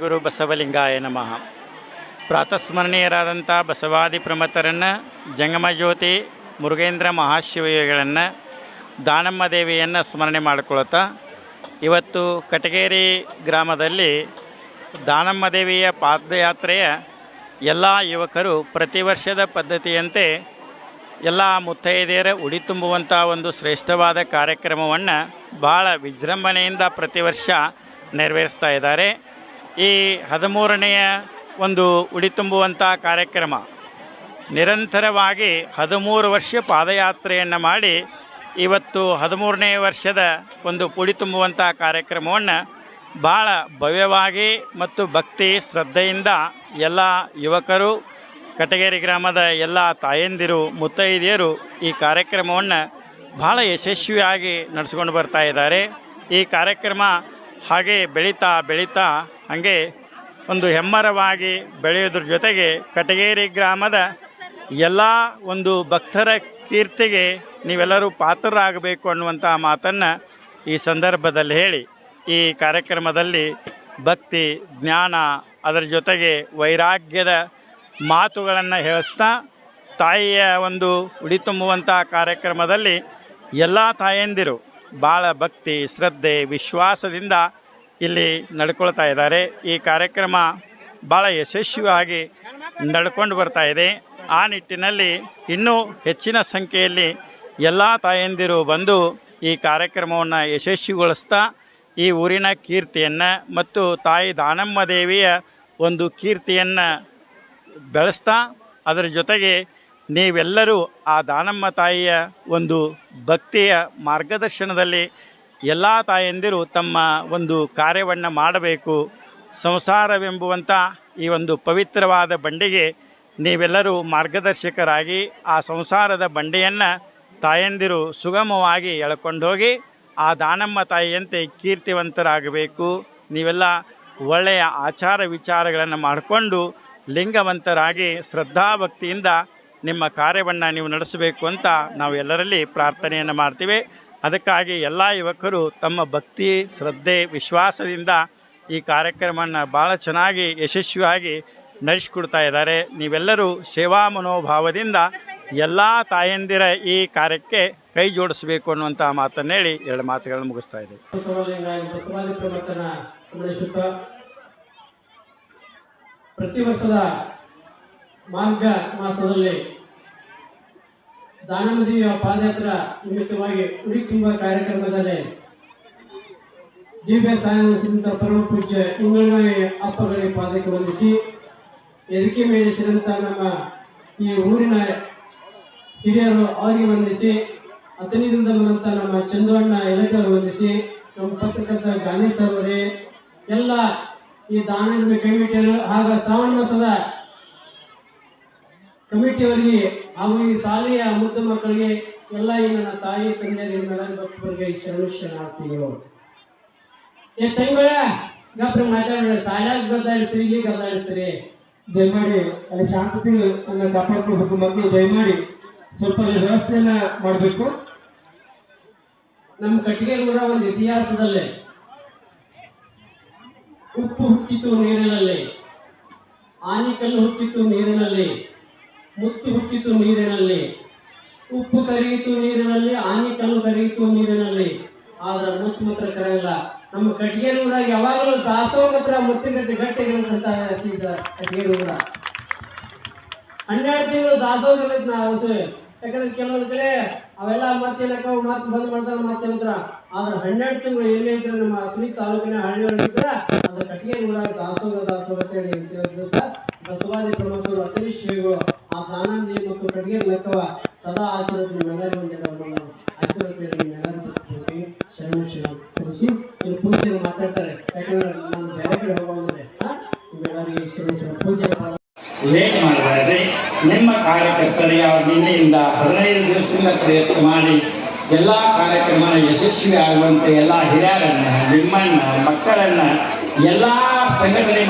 ಗುರು ಬಸವಲಿಂಗಾಯ ನಮಃ. ಪ್ರಾತಸ್ಮರಣೀಯರಾದಂಥ ಬಸವಾದಿ ಪ್ರಮಥರನ್ನು ಜಂಗಮಜ್ಯೋತಿ ಮುರುಗೇಂದ್ರ ಮಹಾಶಿವಯೋಗಿಗಳನ್ನು, ದಾನಮ್ಮ ದೇವಿಯನ್ನು ಸ್ಮರಣೆ ಮಾಡಿಕೊಳ್ತಾ, ಇವತ್ತು ಕಟಗೇರಿ ಗ್ರಾಮದಲ್ಲಿ ದಾನಮ್ಮ ದೇವಿಯ ಪಾದಯಾತ್ರೆಯ ಎಲ್ಲ ಯುವಕರು ಪ್ರತಿ ವರ್ಷದ ಪದ್ಧತಿಯಂತೆ ಎಲ್ಲ ಮುತ್ತೈದೆಯರ ಉಡಿ ತುಂಬುವಂಥ ಒಂದು ಶ್ರೇಷ್ಠವಾದ ಕಾರ್ಯಕ್ರಮವನ್ನು ಭಾಳ ವಿಜೃಂಭಣೆಯಿಂದ ಪ್ರತಿ ವರ್ಷ ನೆರವೇರಿಸ್ತಾ ಇದ್ದಾರೆ. ಈ ಹದಿಮೂರನೆಯ ಒಂದು ಉಡಿ ತುಂಬುವಂಥ ಕಾರ್ಯಕ್ರಮ ನಿರಂತರವಾಗಿ ಹದಿಮೂರು ವರ್ಷ ಪಾದಯಾತ್ರೆಯನ್ನು ಮಾಡಿ ಇವತ್ತು ಹದಿಮೂರನೇ ವರ್ಷದ ಒಂದು ಪುಡಿ ತುಂಬುವಂಥ ಕಾರ್ಯಕ್ರಮವನ್ನು ಭಾಳ ಭವ್ಯವಾಗಿ ಮತ್ತು ಭಕ್ತಿ ಶ್ರದ್ಧೆಯಿಂದ ಎಲ್ಲ ಯುವಕರು, ಕಟಗೇರಿ ಗ್ರಾಮದ ಎಲ್ಲ ತಾಯಂದಿರು, ಮುತ್ತೈದೆಯರು ಈ ಕಾರ್ಯಕ್ರಮವನ್ನು ಭಾಳ ಯಶಸ್ವಿಯಾಗಿ ನಡೆಸ್ಕೊಂಡು ಬರ್ತಾ ಇದ್ದಾರೆ. ಈ ಕಾರ್ಯಕ್ರಮ ಹಾಗೆ ಬೆಳೀತಾ ಬೆಳೀತಾ ಹಾಗೆ ಒಂದು ಹೆಮ್ಮರವಾಗಿ ಬೆಳೆಯೋದ್ರ ಜೊತೆಗೆ ಕಟಗೇರಿ ಗ್ರಾಮದ ಎಲ್ಲ ಒಂದು ಭಕ್ತರ ಕೀರ್ತಿಗೆ ನೀವೆಲ್ಲರೂ ಪಾತ್ರರಾಗಬೇಕು ಅನ್ನುವಂಥ ಮಾತನ್ನು ಈ ಸಂದರ್ಭದಲ್ಲಿ ಹೇಳಿ. ಈ ಕಾರ್ಯಕ್ರಮದಲ್ಲಿ ಭಕ್ತಿ, ಜ್ಞಾನ, ಅದರ ಜೊತೆಗೆ ವೈರಾಗ್ಯದ ಮಾತುಗಳನ್ನು ಹೇಳಿಸ್ತಾ ತಾಯಿಯ ಒಂದು ಉಡಿ ತುಂಬುವಂಥ ಕಾರ್ಯಕ್ರಮದಲ್ಲಿ ಎಲ್ಲ ತಾಯಂದಿರು ಭಾಳ ಭಕ್ತಿ, ಶ್ರದ್ಧೆ, ವಿಶ್ವಾಸದಿಂದ ಇಲ್ಲಿ ನಡ್ಕೊಳ್ತಾ ಇದ್ದಾರೆ. ಈ ಕಾರ್ಯಕ್ರಮ ಭಾಳ ಯಶಸ್ವಿಯಾಗಿ ನಡ್ಕೊಂಡು ಬರ್ತಾ ಇದೆ. ಆ ನಿಟ್ಟಿನಲ್ಲಿ ಇನ್ನೂ ಹೆಚ್ಚಿನ ಸಂಖ್ಯೆಯಲ್ಲಿ ಎಲ್ಲ ತಾಯಂದಿರು ಬಂದು ಈ ಕಾರ್ಯಕ್ರಮವನ್ನು ಯಶಸ್ವಿಗೊಳಿಸ್ತಾ, ಈ ಊರಿನ ಕೀರ್ತಿಯನ್ನು ಮತ್ತು ತಾಯಿ ದಾನಮ್ಮ ದೇವಿಯ ಒಂದು ಕೀರ್ತಿಯನ್ನು ಬೆಳೆಸ್ತಾ, ಅದರ ಜೊತೆಗೆ ನೀವೆಲ್ಲರೂ ಆ ದಾನಮ್ಮ ತಾಯಿಯ ಒಂದು ಭಕ್ತಿಯ ಮಾರ್ಗದರ್ಶನದಲ್ಲಿ ಎಲ್ಲ ತಾಯಂದಿರು ತಮ್ಮ ಒಂದು ಕಾರ್ಯವನ್ನು ಮಾಡಬೇಕು. ಸಂಸಾರವೆಂಬುವಂಥ ಈ ಒಂದು ಪವಿತ್ರವಾದ ಬಂಡೆಗೆ ನೀವೆಲ್ಲರೂ ಮಾರ್ಗದರ್ಶಕರಾಗಿ ಆ ಸಂಸಾರದ ಬಂಡೆಯನ್ನು ತಾಯಂದಿರು ಸುಗಮವಾಗಿ ಎಳ್ಕೊಂಡು ಹೋಗಿ ಆ ದಾನಮ್ಮ ತಾಯಿಯಂತೆ ಕೀರ್ತಿವಂತರಾಗಬೇಕು. ನೀವೆಲ್ಲ ಒಳ್ಳೆಯ ಆಚಾರ ವಿಚಾರಗಳನ್ನು ಮಾಡಿಕೊಂಡು ಲಿಂಗವಂತರಾಗಿ ಶ್ರದ್ಧಾಭಕ್ತಿಯಿಂದ ನಿಮ್ಮ ಕಾರ್ಯವನ್ನು ನೀವು ನಡೆಸಬೇಕು ಅಂತ ನಾವು ಎಲ್ಲರಲ್ಲಿ ಪ್ರಾರ್ಥನೆಯನ್ನು ಮಾಡ್ತೀವಿ. ಅದಕ್ಕಾಗಿ ಎಲ್ಲ ಯುವಕರು ತಮ್ಮ ಭಕ್ತಿ, ಶ್ರದ್ಧೆ, ವಿಶ್ವಾಸದಿಂದ ಈ ಕಾರ್ಯಕ್ರಮವನ್ನು ಭಾಳ ಚೆನ್ನಾಗಿ, ಯಶಸ್ವಿಯಾಗಿ ನಡೆಸಿಕೊಡ್ತಾ ಇದ್ದಾರೆ. ನೀವೆಲ್ಲರೂ ಸೇವಾ ಮನೋಭಾವದಿಂದ ಎಲ್ಲ ತಾಯಂದಿರ ಈ ಕಾರ್ಯಕ್ಕೆ ಕೈ ಜೋಡಿಸಬೇಕು ಅನ್ನುವಂಥ ಮಾತನ್ನು ಹೇಳಿ ಎರಡು ಮಾತುಗಳನ್ನು ಮುಗಿಸ್ತಾ ಸ್ಮರಿಸುತ್ತಾ ಪ್ರತಿ ವರ್ಷದ ಮಾರ್ಗ ಮಾಸದಲ್ಲಿ ದಾನಮದಿಯ ಪಾದಯಾತ್ರಾ ನಿಮಿತ್ತವಾಗಿ ಉಡಿ ತುಂಬ ಕಾರ್ಯಕ್ರಮದಲ್ಲಿ ದಿವ್ಯ ಸಾಯ ನಡೆಸಿದಂಥ ಪರಮ ಪೂಜ್ಯ ಇಂಗಳಗಾಯಿ ಅಪ್ಪಗಳಿಗೆ ಪಾದಕ್ಕೆ ವಂದಿಸಿ ಎದಕ್ಕೆ ಮೇಲಿಸಿದಂಥ ನಮ್ಮ ಈ ಊರಿನ ಹಿರಿಯರು ಅವರಿಗೆ ವಂದಿಸಿ ಹತ್ತನೇದಿಂದ ಬಂದಂತ ನಮ್ಮ ಚಂದ್ರಣ್ಣ ಎಲೆಟರ್ ವಂದಿಸಿ ನಮ್ಮ ಪತ್ರಕರ್ತ ಗಾಂಧಿ ಸರ್ ಅವರೇ, ಎಲ್ಲ ಈ ದಾನದ ಕೈಬಿಟ್ಟರು ಹಾಗೂ ಶ್ರಾವಣ ಮಾಸದ ಕಮಿಟಿಯವರಿಗೆ ಹಾಗೂ ಈ ಶಾಲೆಯ ಮುದ್ದು ಮಕ್ಕಳಿಗೆ ಎಲ್ಲ ಈ ನನ್ನ ತಾಯಿ ತಂದೆಯರಿಗೆ ಮೇಡಮ್ ಭಕ್ತರಿಗೆ ಶರಣು ಶರಣಾರ್ಥಿಗಳು ಏ ತಂಗಳ ಗಪ್ರ ಮಾತಾಡ ಶಾಲ್ಯಾಗ ಗದ್ದಾಡಿಸ್ತೀರಿ ಇಲ್ಲಿ ಗದ್ದಾಡಿಸ್ತೀರಿ ದಯಮಾಡಿ ಅಲ್ಲಿ ಶಾಂತಿ ಅನ್ನ ಕಾಪಾಡ್ಕೋಬೇಕು ಮಕ್ಕಳು, ದಯಮಾಡಿ ಸ್ವಲ್ಪ ವ್ಯವಸ್ಥೆಯನ್ನ ಮಾಡಬೇಕು. ನಮ್ಮ ಕಟ್ಟಿಗೆ ಕೂಡ ಒಂದು ಇತಿಹಾಸದಲ್ಲಿ. ಉಪ್ಪು ಹುಟ್ಟಿತು ನೀರಿನಲ್ಲಿ. ಆನಿಕಲ್ಲು ಹುಟ್ಟಿತು ನೀರಿನಲ್ಲಿ. ಮುತ್ತು ಹುಟ್ಟಿತು ನೀರಿನಲ್ಲಿ. ಉಪ್ಪು ಕರಿಯಿತು ನೀರಿನಲ್ಲಿ ಆನಿಕಲ್ಲು ಕರಿಯಿತು ನೀರಿನಲ್ಲಿ. ಆದ್ರೆ ಮುತ್ತು ಮಾತ್ರ ಕರೆಯಲ್ಲ ನಮ್ಮ ಕಟ್ಟಿಗೆರು ಊರಾಗ ಯಾವಾಗಲೂ ದಾಸೋಹ ಮಾತ್ರ ಮುತ್ತಿಗತ್ತೆ ಗಟ್ಟಿಗಿರೋದಂತ ಕಟ್ಟಿಗೆ ಊರ ಹನ್ನೆರಡು ತಿಂಗಳು ದಾಸೋಹ ಇರ್ತೈತೆ ನಾ ಯಾಕಂದ್ರೆ ಕೆಲವೊಂದು ಕಡೆ ಅವೆಲ್ಲ ಮತ್ತೇನಕ್ಕ ಮತ್ ಬಂದ್ ಮಾಡ್ತಾರೆ ಮತ್ ಚಂದ್ರ ಆದ್ರೆ ಹನ್ನೆರಡು ತಿಂಗಳು ಎಲ್ಲೇ ಇದ್ರೆ ನಮ್ಮ ಅತ್ನಿ ತಾಲೂಕಿನ ಹಳ್ಳಿಯೊಳಗಿದ್ರ ಕಟ್ಟಿಗೆ ಊರಾಗ ದಾಸೋಹ ದಾಸೋಹ ಅಂತ ಹೇಳಿ ದಿವಸ ಬಸವಾದಿ ಪ್ರಮುಖರು, ಅತಿ ಶ್ರೀಗಳು. ಕಟ್ಟಿಗೆ ಸದಾ ಆಶೀರ್ವಾದ ನಿಮ್ಮೆಲ್ಲರಿಗೂ ಒಂದು ಜನ ಆಶೀರ್ವಾದ ನೀಡಿ ನಿಮ್ಮೆಲ್ಲರಿಗೂ ಕೊಡ್ತೀನಿ. ಶರಣ ಶರಣ ಸಲ್ಲಿಸಿ ಇನ್ನು ಪೂಜೆಯನ್ನು ಮಾತಾಡ್ತಾರೆ ಯಾಕಂದ್ರೆ ನಾನು ಬೇರೆ ಕಡೆ ಹೋಗೋದ್ರೆ ನಿಮ್ಮೆಲ್ಲರಿಗೆ ಶರಣ ಶರಣ ಪೂಜೆ ಮಾಡ ಲೇಟ್ ಮಾಡಬೇಡ್ರಿ ನಿಮ್ಮ ಕಾರ್ಯಕರ್ತರಿಗೆ ಅವ್ರ ನಿನ್ನೆಯಿಂದ ಹದಿನೈದು ದಿವಸದಿಂದ ಪ್ರಯತ್ನ ಮಾಡಿ, ಎಲ್ಲಾ ಕಾರ್ಯಕ್ರಮ ಯಶಸ್ವಿ ಆಗುವಂತೆ ಎಲ್ಲಾ ಹಿರಿಯರನ್ನ, ನಿಮ್ಮನ್ನ, ಮಕ್ಕಳನ್ನ, ಎಲ್ಲಾ ಸಂಘಟನೆ